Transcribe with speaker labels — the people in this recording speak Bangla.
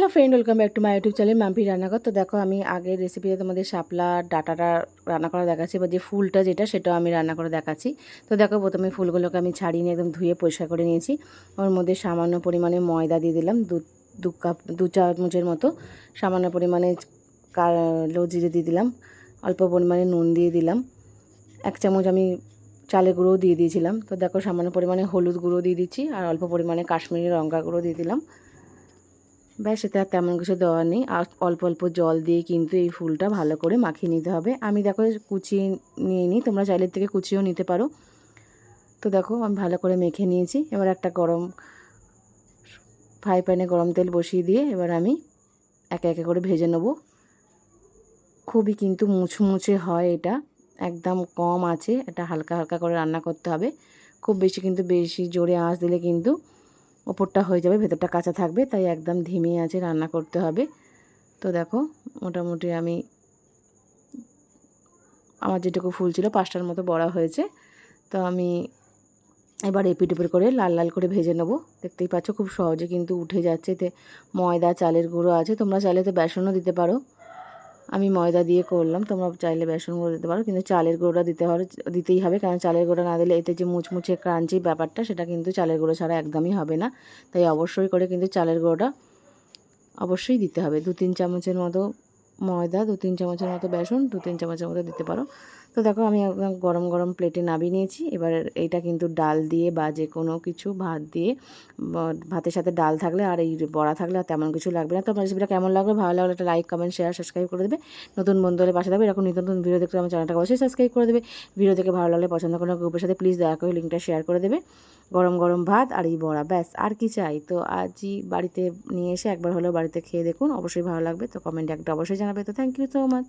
Speaker 1: Hello friend welcome back to my YouTube channel Mampi Rannaghar তো দেখো, আমি আগের রেসিপিতে তোমাদের শাপলা ডাটাটা রান্না করা দেখাচ্ছি, বা যে ফুলটা যেটা, সেটাও আমি রান্না করে দেখাচ্ছি। তো দেখো, প্রথমে ফুলগুলোকে আমি ছাড়িয়ে নিয়ে একদম ধুয়ে পরিষ্কার করে নিয়েছি। ওর মধ্যে সামান্য পরিমাণে ময়দা দিয়ে দিলাম, দু দু কাপ, দু চামচের মতো সামান্য পরিমাণে কালো জিরে দিয়ে দিলাম, অল্প পরিমাণে নুন দিয়ে দিলাম, এক চামচ আমি চালের গুঁড়োও দিয়ে দিয়েছিলাম। তো দেখো, সামান্য পরিমাণে হলুদ গুঁড়ো দিয়ে দিচ্ছি, আর অল্প পরিমাণে কাশ্মীরি লঙ্কা গুঁড়ো দিয়ে দিলাম। ব্যাস এতে আর তেমন কিছু দেওয়ার নেই। আর অল্প অল্প জল দিয়ে কিন্তু এই ফুলটা ভালো করে মাখিয়ে নিতে হবে। আমি দেখো কুচিয়ে নিয়ে নিই, তোমরা চাইলের থেকে কুচিয়েও নিতে পারো। তো দেখো, আমি ভালো করে মেখে নিয়েছি। এবার একটা গরম ফ্রাই প্যানে গরম তেল বসিয়ে দিয়ে এবার আমি একে একে করে ভেজে নেব। খুবই কিন্তু মুছমুছে হয় এটা। একদম কম আছে। এটা হালকা হালকা করে রান্না করতে হবে। খুব বেশি কিন্তু বেশি জোরে আঁচ দিলে কিন্তু ওপরটা হয়ে যাবে, ভেতরটা কাঁচা থাকবে, তাই একদম ধিমে আছে, রান্না করতে হবে। তো দেখো, মোটামুটি আমি আমার যেটুকু ফুল ছিল পাঁচটার মতো বড়া হয়েছে। তো আমি এবার এপিট এপিট করে লাল লাল করে ভেজে নেব। দেখতেই পাচ্ছ খুব সহজে কিন্তু উঠে যাচ্ছে। এতে ময়দা, চালের গুঁড়ো আছে। তোমরা চাইলে তো বেসনও দিতে পারো। আমি ময়দা দিয়ে করলাম। তোমরা চাইলে বেসন গুঁড়ো দিতে পারো, কিন্তু চালের গুঁড়োটা দিতে হবে দিতেই হবে। কারণ চালের গুঁড়ো না দিলে এতে যে মুচমুচে ক্রাঞ্চি ব্যাপারটা, সেটা কিন্তু চালের গুঁড়ো ছাড়া একদমই হবে না। তাই অবশ্যই করে কিন্তু চালের গুঁড়োটা অবশ্যই দিতে হবে। দু তিন চামচের মতো ময়দা, দু তিন চামচের মতো বেসন, দু তিন চামচের মতো দিতে পারো। তো দেখো, আমি একদম গরম গরম প্লেটে নামিয়ে নিয়েছি। এবার এইটা কিন্তু ডাল দিয়ে বা যে কোনো কিছু ভাত দিয়ে ভাতের সাথে ডাল থাকলে আর এই বড়া থাকলে আর তেমন কিছু লাগবে না। তো আমার রেসিপিটা কেমন লাগবে ভালো লাগলে একটা লাইক কমেন্ট শেয়ার সাবস্ক্রাইব করে দেবে। নতুন বন্ধু হলে পাশে থাকবে। এরকম নতুন নতুন ভিডিও দেখতে আমার চ্যানেলটাকে অবশ্যই সাবস্ক্রাইব করে দেবে। ভিডিও দেখে ভালো লাগলে পছন্দ কোনো গ্রুপের সাথে প্লিজ দয়া করে লিঙ্কটা শেয়ার করে দেবে। গরম গরম ভাত আর এই বড়া, ব্যাস, আর কি চাই? তো আজই বাড়িতে নিয়ে এসে একবার হলেও বাড়িতে খেয়ে দেখুন, অবশ্যই ভালো লাগবে। তো কমেন্টে একটা অবশ্যই জানাবে। তো থ্যাংক ইউ সো মাচ